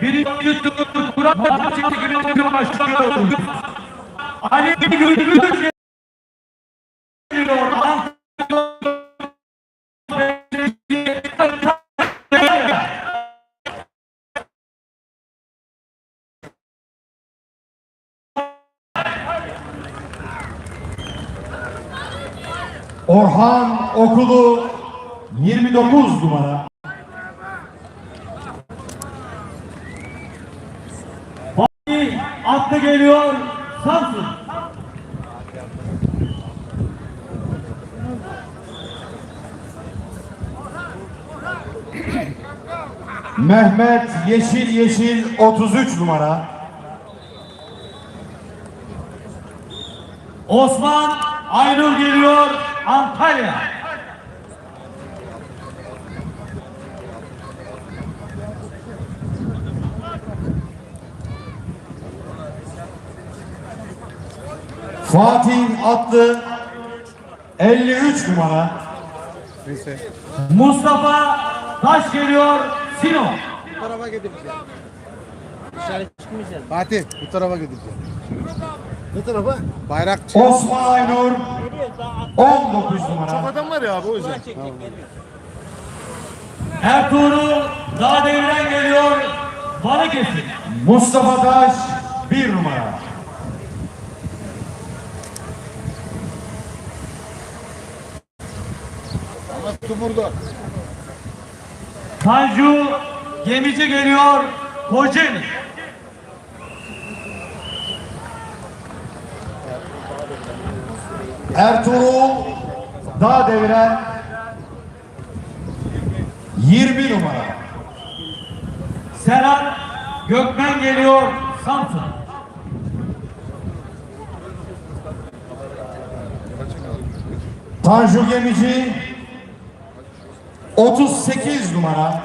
Birinci tur Kur'an çekimine başlıyor. Ali Gülgül. Orhan Okulu 29 numara. Atlı geliyor. Samsun. Mehmet Yeşil Yeşil 33 numara. Osman Aynur geliyor. Antalya. Fatih Atlı 53 numara. Mustafa Taş geliyor. Sinop. Bu tarafa gideceğim. Dışarı çıkmayacağım. Fatih bu tarafa gideceğim. Ne tarafa? Bayrakçı. Osman Aynur 19 numara. Adam var ya abi o yüzden. Ertuğrul Dağdeviren geliyor. Balıkesir. Mustafa Taş 1 numara. Burada. Tanju Gemici geliyor. Kocaeli. Ertuğrul Dağ deviren 20 numara. Serhat Gökmen geliyor. Samsun. Tanju Gemici 38 numara.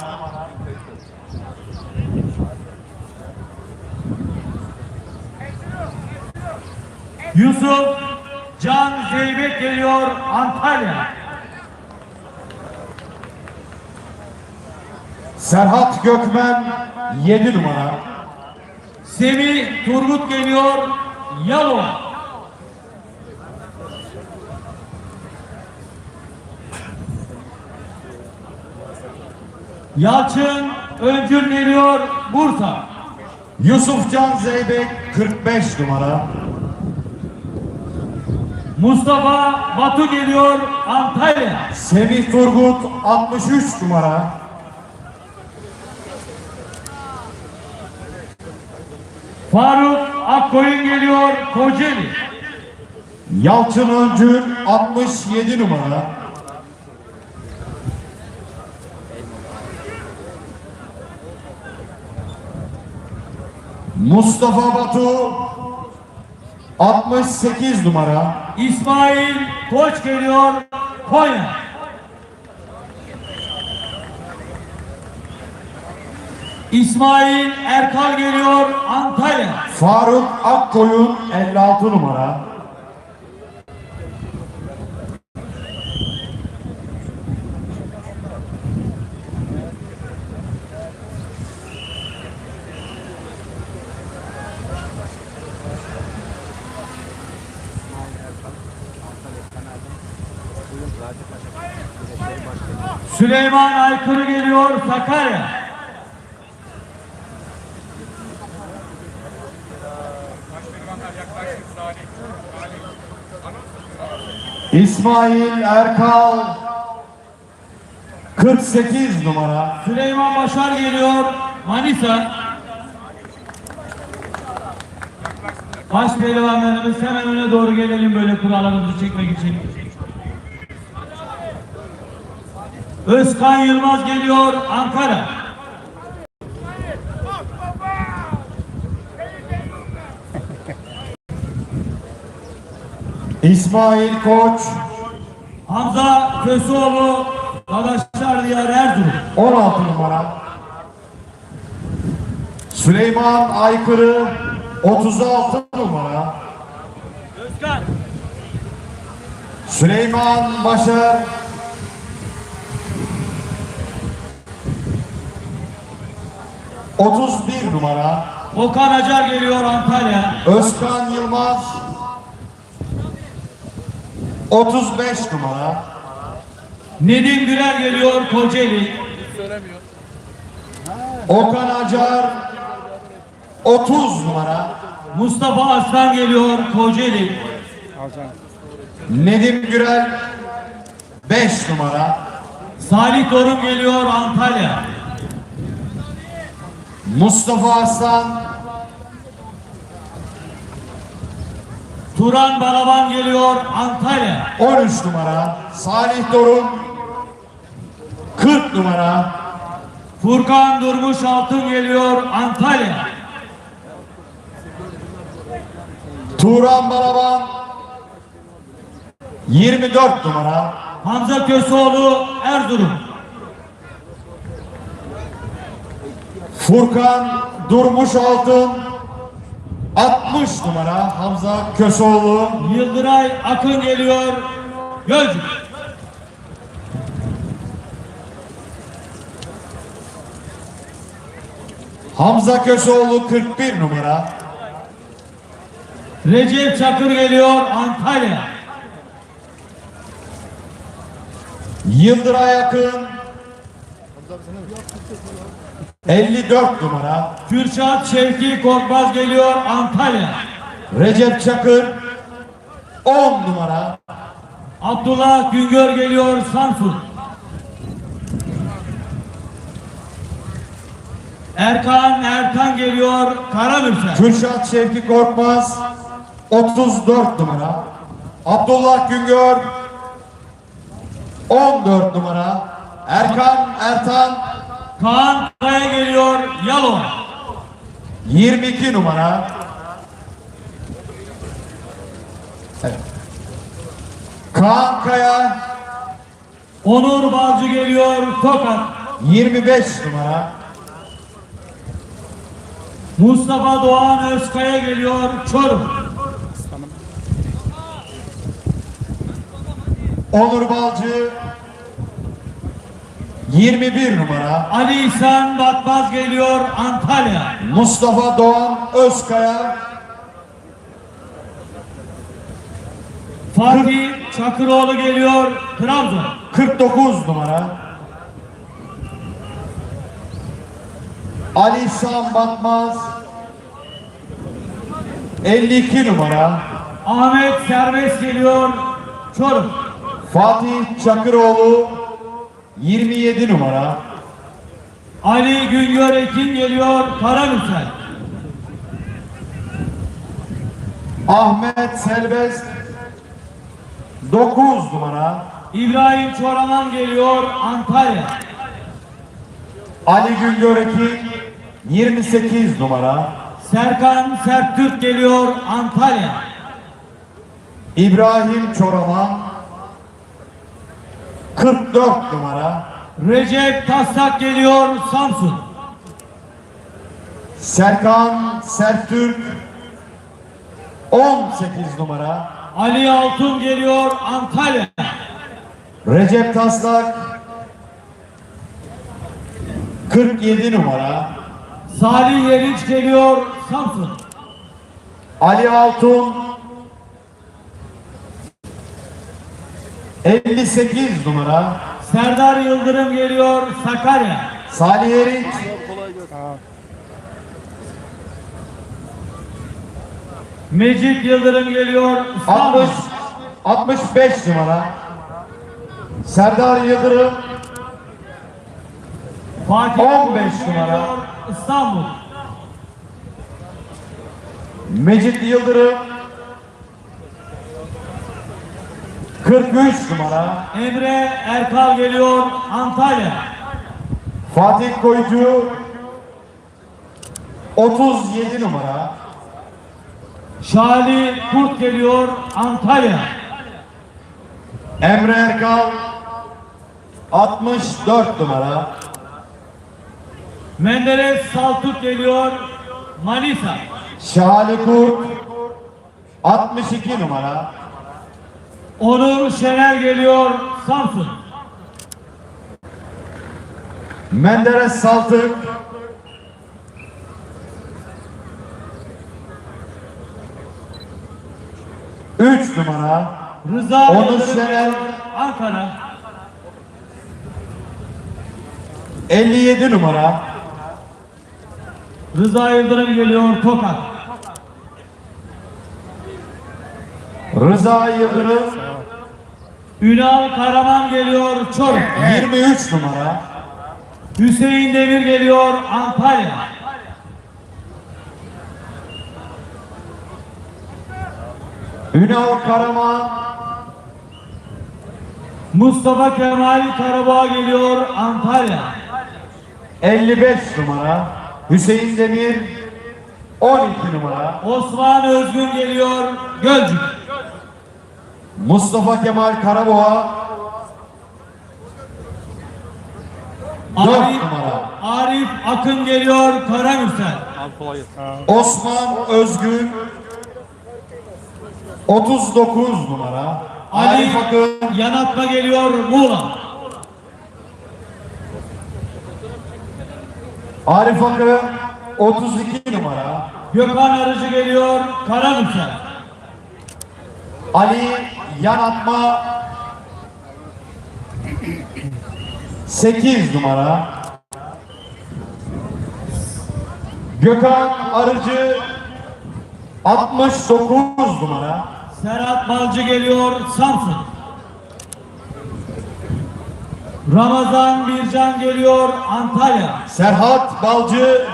Yusuf Can Zeybek geliyor. Antalya. Serhat Gökmen 7 numara. Semih Turgut geliyor. Yalova. Yalçın Öncül geliyor. Bursa. Yusufcan Zeybek 45 numara. Mustafa Batu geliyor. Antalya. Semih Turgut 63 numara. Faruk Akkoyun geliyor. Kocaeli. Yalçın Öncül 67 numara. Mustafa Batu 68 numara. İsmail Koç geliyor. Konya. İsmail Erkal geliyor. Antalya. Faruk Akkoyun 56 numara. Süleyman Aykırı geliyor. Sakarya. İsmail Erkal 48 numara. Süleyman Başar geliyor. Manisa. Baş pehlivanlarımız hemen öne doğru gelelim böyle kurallarımızı çekmek için. Özkan Yılmaz geliyor Ankara. İsmail Koç Hamza Köseoğlu Dadaşlar Diyar Erzurum. 16 numara. Süleyman Aykırı 36 numara. Özkan. Süleyman Başar 31 numara. Okan Acar geliyor Antalya. Özkan Yılmaz 35 numara. Nedim Güler geliyor Kocaeli. Okan Acar 30 numara. Mustafa Aslan geliyor Kocaeli. Nedim Gürel 5 numara. Salih Doruk geliyor Antalya. Mustafa Aslan Turan Balaban geliyor Antalya. 13 numara. Salih Doruk 40 numara. Furkan Durmuş Altın geliyor Antalya. Turan Balaban 24 numara. Hamza Köseoğlu Erzurum. Furkan Durmuş Altın 60 numara. Hamza Köseoğlu Yıldıray Akın geliyor Gölcük. Hamza Köseoğlu 41 numara. Recep Çakır geliyor Antalya. Yıldıray Akın 54 numara. Kürşat Şevki Korkmaz geliyor Antalya. Recep Çakır 10 numara. Abdullah Güngör geliyor Samsun. Erkan Erkan geliyor Karamürsel. Kürşat Şevki Korkmaz 34 numara. Abdullah Güngör 14 numara. Erkan Ertan Kaan Kaya geliyor Yalova. 22 numara. Evet. Kaan Kaya Onur Balcı geliyor Tokat. 25 numara. Mustafa Doğan Özkaya geliyor Çorum. Onur Balcı 21 numara. Ali İhsan Batmaz geliyor Antalya. Mustafa Doğan Özkaya Fatih Çakıroğlu geliyor Trabzon. 49 numara. Ali İhsan Batmaz 52 numara. Ahmet Serbest geliyor Çorum. Fatih Çakıroğlu 27 numara. Ali Güngör Ekin geliyor Karamürsel. Ahmet Selbest 9 numara. İbrahim Çoraman geliyor Antalya. Ali Güngörekin 28 numara. Serkan Serttürk geliyor Antalya. İbrahim Çoraman 44 numara. Recep Taslak geliyor Samsun. Serkan Sertürk 18 numara. Ali Altun geliyor Antalya. Recep Taslak 47 numara. Salih Yeriç geliyor Samsun. Ali Altun 58 numara. Serdar Yıldırım geliyor Sakarya. Salih Eriç Mecit Yıldırım geliyor 60 İstanbul. 65 numara. Serdar Yıldırım Fatih 15 Yıldırım numara. İstanbul. Mecit Yıldırım 43 numara. Emre Erkal geliyor Antalya. Fatih Koyucu 37 numara. Şali Kurt geliyor Antalya. Emre Erkal 64 numara. Menderes Saltuk geliyor Manisa. Şahali Kurt 62 numara. Onur Şener geliyor Samsun. Menderes Saltık. Üç numara. Rıza Onur Şener. Ankara. 57 numara. Rıza Yıldırım geliyor Tokat. Rıza Yıldırım. Ünal Karaman geliyor Çorum. 23 numara Hüseyin Demir geliyor Antalya. Ünal Karaman Mustafa Kemal Karabağ geliyor Antalya. 55 numara Hüseyin Demir 12 numara Osman Özgün geliyor Gölcük. Mustafa Kemal Karaboğa 4 Arif, numara Arif Akın geliyor Karamürsel. Osman Özgün 39 numara Ali Arif Akın Yanatma geliyor Muğla. Arif Akın 32 numara Gökhan Arıcı geliyor Karamürsel. Ali Yanatma 8 numara Gökhan Arıcı 69 numara Serhat Balcı geliyor Samsun. Ramazan Bircan geliyor Antalya. Serhat Balcı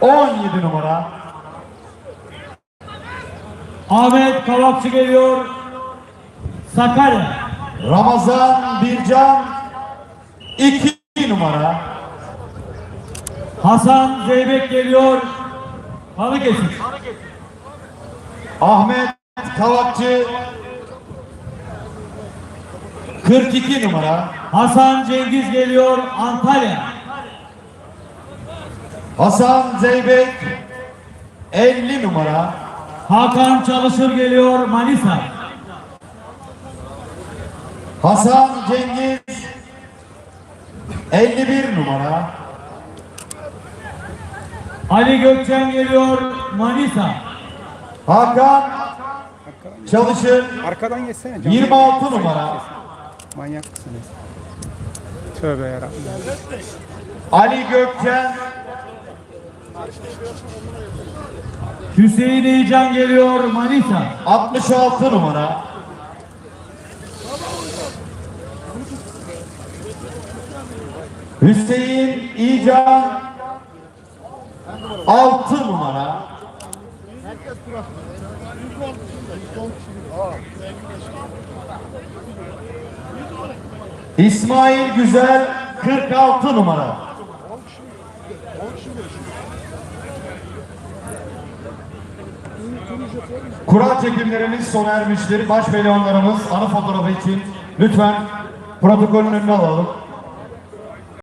17 numara Ahmet Kavakçı geliyor Sakarya. Ramazan Bircan 2 numara Hasan Zeybek geliyor Balıkesir. Ahmet Kavakçı 42 numara Hasan Cengiz geliyor Antalya. Hasan Zeybek 50 numara Hakan Çalışır geliyor Manisa. Hasan Cengiz 51 numara Ali Gökçen geliyor Manisa. Hakan Çalışır Arkadan geçsene. canım. 26 numara Manyak mısınız? Tövbe yarabbim. Ali Gökçen Hüseyin İyican geliyor Manisa. 66 numara Hüseyin İcan 6 numara İsmail Güzel 46 numara Kura çekimlerimiz sona ermiştir. Baş pehlivanlarımız anı fotoğrafı için lütfen protokolün önüne alalım.